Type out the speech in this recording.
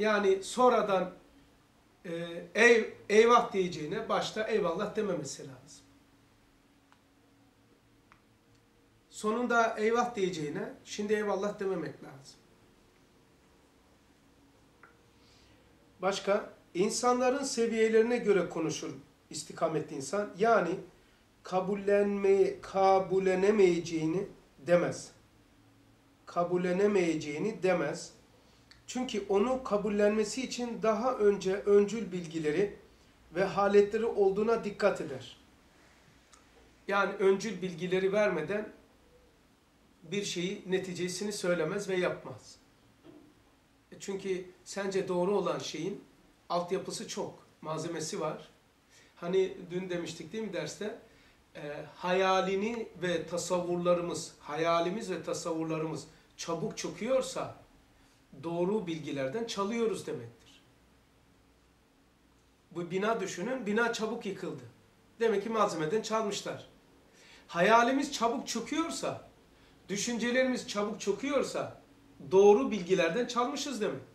Yani sonradan e, ey, eyvah diyeceğine başta eyvallah dememesi lazım. Sonunda eyvah diyeceğine şimdi eyvallah dememek lazım. Başka? insanların seviyelerine göre konuşur istikametli insan. Yani kabullenme, kabullenemeyeceğini demez. Kabullenemeyeceğini demez. Çünkü onu kabullenmesi için daha önce öncül bilgileri ve haletleri olduğuna dikkat eder. Yani öncül bilgileri vermeden bir şeyi neticesini söylemez ve yapmaz. E Çünkü sence doğru olan şeyin altyapısı çok, malzemesi var. Hani dün demiştik değil mi derste? E, hayalini ve tasavvurlarımız, hayalimiz ve tasavvurlarımız çabuk çıkıyorsa doğru bilgilerden çalıyoruz demektir. Bu bina düşünün, bina çabuk yıkıldı. Demek ki malzemeden çalmışlar. Hayalimiz çabuk çıkıyorsa, düşüncelerimiz çabuk çıkıyorsa doğru bilgilerden çalmışız demek.